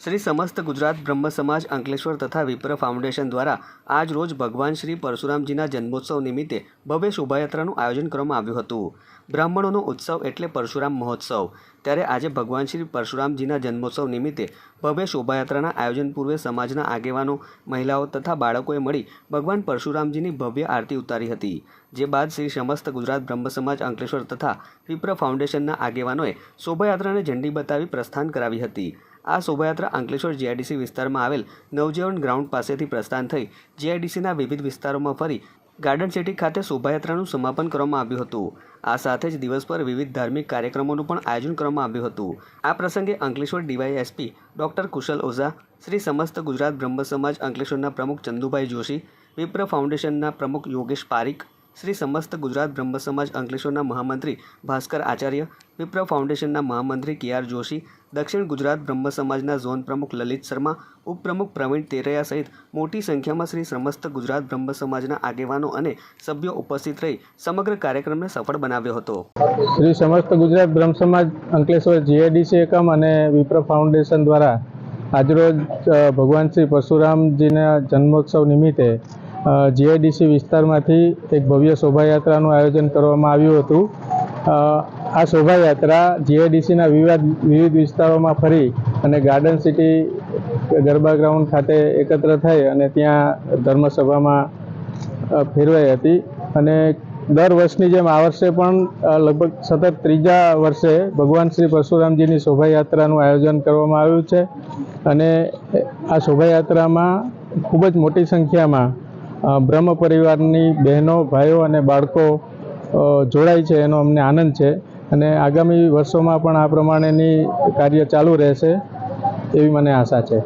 શ્રી સમસ્ત ગુજરાત બ્રહ્મ સમાજ અંકલેશ્વર તથા વિપ્ર ફાઉન્ડેશન દ્વારા આજ રોજ ભગવાન શ્રી પરશુરામજીના જન્મોત્સવ નિમિત્તે ભવ્ય શોભાયાત્રાનું આયોજન કરવામાં આવ્યું હતું. બ્રાહ્મણોનો ઉત્સવ એટલે પરશુરામ મહોત્સવ. ત્યારે આજે ભગવાન શ્રી પરશુરામજીના જન્મોત્સવ નિમિત્તે ભવ્ય શોભાયાત્રાના આયોજન પૂર્વે સમાજના આગેવાનો, મહિલાઓ તથા બાળકોએ મળી ભગવાન પરશુરામજીની ભવ્ય આરતી ઉતારી હતી. જે બાદ શ્રી સમસ્ત ગુજરાત બ્રહ્મ સમાજ અંકલેશ્વર તથા વિપ્ર ફાઉન્ડેશનના આગેવાનોએ શોભાયાત્રાને ઝંડી બતાવી પ્રસ્થાન કરાવી હતી. આ શોભાયાત્રા અંકલેશ્વર જીઆઈડીસી વિસ્તારમાં આવેલ નવજીવન ગ્રાઉન્ડ પાસેથી પ્રસ્થાન થઈ જીઆઈડીસીના વિવિધ વિસ્તારોમાં ફરી ગાર્ડન સિટી ખાતે શોભાયાત્રાનું સમાપન કરવામાં આવ્યું હતું. આ સાથે જ દિવસભર વિવિધ ધાર્મિક કાર્યક્રમોનું પણ આયોજન કરવામાં આવ્યું હતું. આ પ્રસંગે અંકલેશ્વર ડીવાયએસપી ડોક્ટર કુશલ ઓઝા, શ્રી સમસ્ત ગુજરાત બ્રહ્મ સમાજ અંકલેશ્વરના પ્રમુખ ચંદુભાઈ જોશી, વિપ્ર ફાઉન્ડેશનના પ્રમુખ યોગેશ પારીખ શ્રી સમસ્ત ગુજરાત બ્રહ્મ સમાજ અંકલેશ્વરના મહામંત્રી ભાસ્કર આચાર્ય વિપ્ર ફાઉન્ડેશનના મહામંત્રી કે આર જોશી, દક્ષિણ ગુજરાત બ્રહ્મ સમાજના ઝોન પ્રમુખ લલિત શર્મા, ઉપપ્રમુખ પ્રવીણ તેરૈયા સહિત મોટી સંખ્યામાં શ્રી સમસ્ત ગુજરાત બ્રહ્મ સમાજના આગેવાનો અને સભ્યો ઉપસ્થિત રહી સમગ્ર કાર્યક્રમને સફળ બનાવ્યો હતો. શ્રી સમસ્ત ગુજરાત બ્રહ્મ સમાજ અંકલેશ્વર જીઆઈડીસી એકમ અને વિપ્ર ફાઉન્ડેશન દ્વારા આજરોજ ભગવાન શ્રી પરશુરામજીના જન્મોત્સવ નિમિત્તે જીઆઈડીસી વિસ્તારમાંથી એક ભવ્ય શોભાયાત્રાનું આયોજન કરવામાં આવ્યું હતું. આ શોભાયાત્રા જીઆઈડીસીના વિવાદ, વિવિધ વિસ્તારોમાં ફરી અને ગાર્ડન સિટી ગરબા ગ્રાઉન્ડ ખાતે એકત્ર થઈ અને ત્યાં ધર્મસભામાં ફેરવાઈ હતી. અને દર વર્ષની જેમ આ વર્ષે પણ લગભગ સતત ત્રીજા વર્ષે ભગવાન શ્રી પરશુરામજીની શોભાયાત્રાનું આયોજન કરવામાં આવ્યું છે. અને આ શોભાયાત્રામાં ખૂબ જ મોટી સંખ્યામાં બ્રહ્મ પરિવારની બહેનો, ભાઈઓ અને બાળકો જોડાય છે. એનો અમને આનંદ છે. અને આગામી વર્ષોમાં પણ આ પ્રમાણેની કાર્ય ચાલુ રહેશે એવી મને આશા છે.